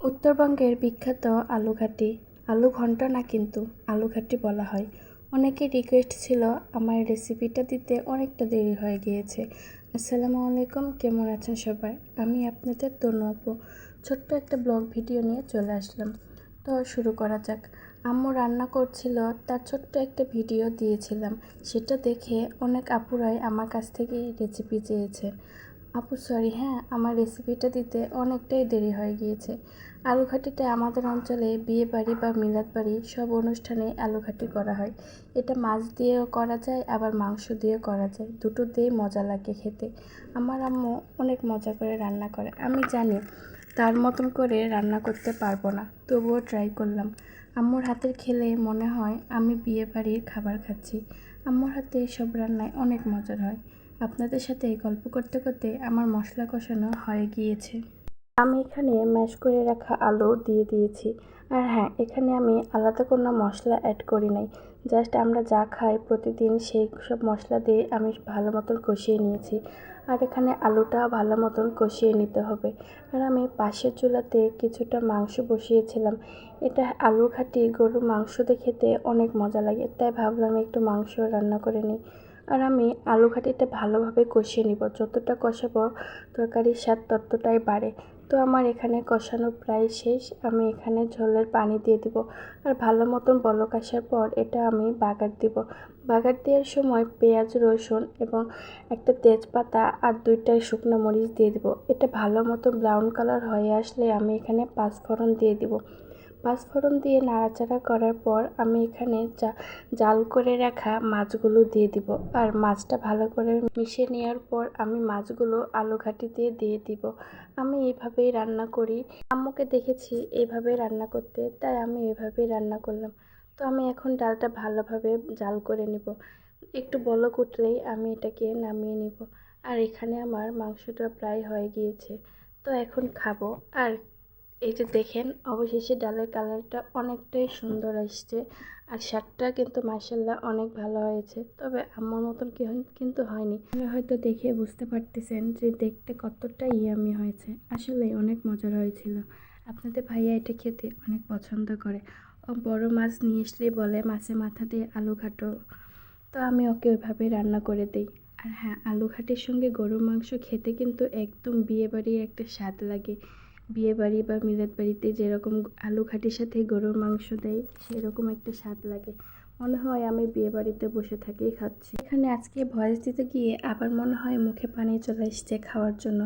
উত্তরবঙ্গের বিখ্যাত আলুঘাটি আলু ঘন্ট না কিন্তু আলুঘাটি বলা হয়। অনেকের রিকোয়েস্ট ছিল আমার রেসিপিটা দিতে অনেকটা দেরি হয়ে গিয়েছে। আসসালামু আলাইকুম, কেমন আছেন সবাই? আমি আপনাদের তনু আপু। ছোট্ট একটা ব্লগ ভিডিও নিয়ে চলে আসলাম। তো শুরু করা যাক। আম্মু রান্না করছিল, তার ছোট্ট একটা ভিডিও দিয়েছিলাম। সেটা দেখে অনেক আপুরাই আমার কাছ থেকে রেসিপি চেয়েছে। আপু সরি হ্যাঁ আমার রেসিপিটা দিতে অনেকটাই দেরি হয়ে গিয়েছে। আলুঘাটিটা আমাদের অঞ্চলে বিয়ে বাড়ি বা মিলাদ বাড়ি সব অনুষ্ঠানে আলুঘাটি করা হয়। এটা মাছ দিয়েও করা যায়, আবার মাংস দিয়েও করা যায়। দুটো দিয়েই মজা লাগে খেতে। আমার আম্মু অনেক মজা করে রান্না করে। আমি জানি তার মতন করে রান্না করতে পারব না, তবুও ট্রাই করলাম। আম্মুর হাতের খেলে মনে হয় আমি বিয়ে বাড়ির খাবার খাচ্ছি। আম্মুর হাতে সব রান্নায় অনেক মজার হয়। আপনাদের সাথে গল্প করতে করতে আমার মশলা কষানো হয়ে গিয়েছে। আমি এখানে ম্যাশ করে রাখা আলু দিয়ে দিয়েছি। আর হ্যাঁ এখানে আমি আলাদা কোনো মশলা অ্যাড করি নাই। জাস্ট আমরা যা খাই প্রতিদিন সেই সব মশলা দিয়ে আমি ভালো মতন কষিয়ে নিয়েছি। আর এখানে আলুটা ভালো মতন কষিয়ে নিতে হবে। আর আমি পাশের চুলাতে কিছুটা মাংস বসিয়েছিলাম। এটা আলু ঘাটি গরুর মাংসতে খেতে অনেক মজা লাগে, তাই ভাবলাম একটু মাংস রান্না করে নিই। আর আমি আলু ঘাটিটা ভালোভাবে কষিয়ে নিব। যতটা কষাবো তরকারির স্বাদ ততটাই বাড়ে। তো আমার এখানে কষানো প্রায় শেষ। আমি এখানে ঝোলের পানি দিয়ে দিব। আর ভালো মতন বলক আসার পর এটা আমি বাগার দিব। বাগার দেওয়ার সময় পেঁয়াজ, রসুন এবং একটা তেজপাতা আর দুইটা শুকনো মরিচ দিয়ে দিব। এটা ভালো মতো ব্রাউন কালার হয়ে আসলে আমি এখানে পাঁচফোড়ন দিয়ে দিব। পাঁচফোড়ন দিয়ে নাড়াচাড়া করার পর আমি এখানে জাল করে রাখা মাছগুলো দিয়ে দিব। আর মাছটা ভালো করে মিশিয়ে নেওয়ার পর আমি মাছগুলো আলু ঘাটি দিয়ে দিয়ে দিব। আমি এইভাবেই রান্না করি। আম্মুকে দেখেছি এইভাবে রান্না করতে, তাই আমি এভাবেই রান্না করলাম। তো আমি এখন ডালটা ভালোভাবে জাল করে নিব। একটু বলক উঠলেই আমি এটাকে নামিয়ে নিব। আর এখানে আমার মাংসটা প্রায় হয়ে গিয়েছে। তো এখন খাব। আর এই যে দেখেন, অবশেষে ডালের কালারটা অনেকটাই সুন্দর আসছে আর শার্টটা কিন্তু মার্শাল্লাহ অনেক ভালো হয়েছে। তবে আমার মতন কিন্তু হয়নি। হয়তো দেখে বুঝতে পারতেছেন যে দেখতে কতটা ইয়ামি হয়েছে। আসলে অনেক মজার হয়েছিল। আপনাদের ভাইয়া এটা খেতে অনেক পছন্দ করে। ও বড় মাছ নিয়ে আসলেই বলে মাছের মাথা দিয়ে আলু ঘাটো। তো আমি ওকে ওইভাবে রান্না করে দিই। আর হ্যাঁ আলু ঘাটের সঙ্গে গরুর মাংস খেতে কিন্তু একদম বিয়ে বাড়ির একটা স্বাদ লাগে। বিয়ে বাড়ি বা মিলাদ বাড়িতে যেরকম আলু ঘাটির সাথে গরুর মাংস দেয়, সেরকম একটা স্বাদ লাগে। মনে হয় আমি বিয়ে বাড়িতে বসে থাকেই খাচ্ছি। এখানে আজকে ভয়েস দিতে গিয়ে আবার মনে হয় মুখে পানি চলে এসছে খাওয়ার জন্য।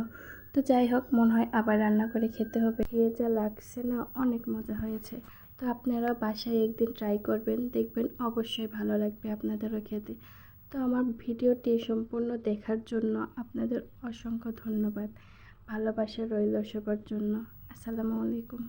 তো যাই হোক, মনে হয় আবার রান্না করে খেতে হবে। খেয়ে যা লাগছে না, অনেক মজা হয়েছে। তো আপনারা বাসায় একদিন ট্রাই করবেন, দেখবেন অবশ্যই ভালো লাগবে আপনাদেরও খেতে। তো আমার ভিডিওটি সম্পূর্ণ দেখার জন্য আপনাদের অসংখ্য ধন্যবাদ। ভালোবাসা রইল সবার জন্য। আসসালামু আলাইকুম।